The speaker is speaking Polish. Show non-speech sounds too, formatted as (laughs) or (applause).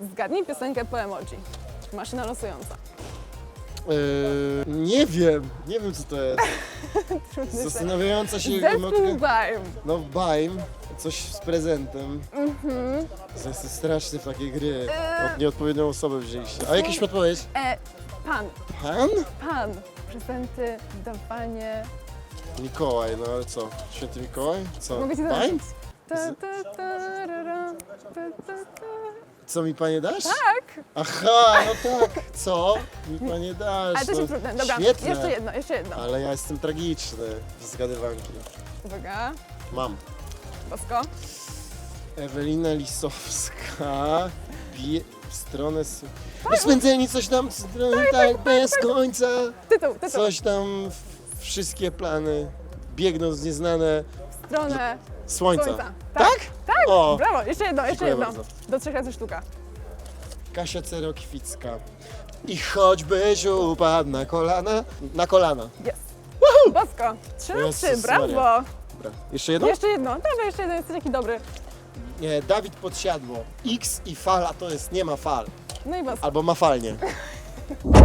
Zgadnij piosenkę po emoji. Maszyna losująca. Yy, nie wiem, nie wiem co to jest. (laughs) Trudny Zastanawiająca się Zespół emotka. Bime. No Baim, coś z prezentem. Mhm. Jestem straszny w takie gry. Eee. Od nieodpowiednią osobę wzięliście. A jakieś podpowiedź? E, pan, Pan? pan. Prezenty, dawanie. Mikołaj, no ale co? Święty Mikołaj? Co? Mogę ci Baim? zobaczyć. Ta, ta, ta, ra, ra, ta, ta, ta. Co mi panie dasz? Tak, Aha, no tak. Co? Mi panie dasz. ale to się no. trudne. Dobra, Świetne. jeszcze jedno, jeszcze jedno. Ale ja jestem tragiczny w zgadywanki. Uwaga, Mam. Bosko. Ewelina Lisowska bije w stronę... s- Rozpędzeni coś tam, strony tak bez końca. Tytuł, tytuł. Coś tam, w- wszystkie plany biegną z nieznane Stronę słońca. słońca. Tak? Tak, O, brawo, jeszcze jedno, jeszcze Dziękuję jedno. bardzo. Do trzech razy sztuka. Kasia Cerokwicka. I choćbyś upadł na kolana, na kolana. Jest. Bosko, trzy na Jezus trzy, brawo. Maria. Dobra. Jeszcze jedno? Jeszcze jedno, dawaj jeszcze jeden, jesteś taki dobry. Nie, Dawid Podsiadło. X i fala to jest nie ma fal. No i bosko. Albo ma falnie. (laughs)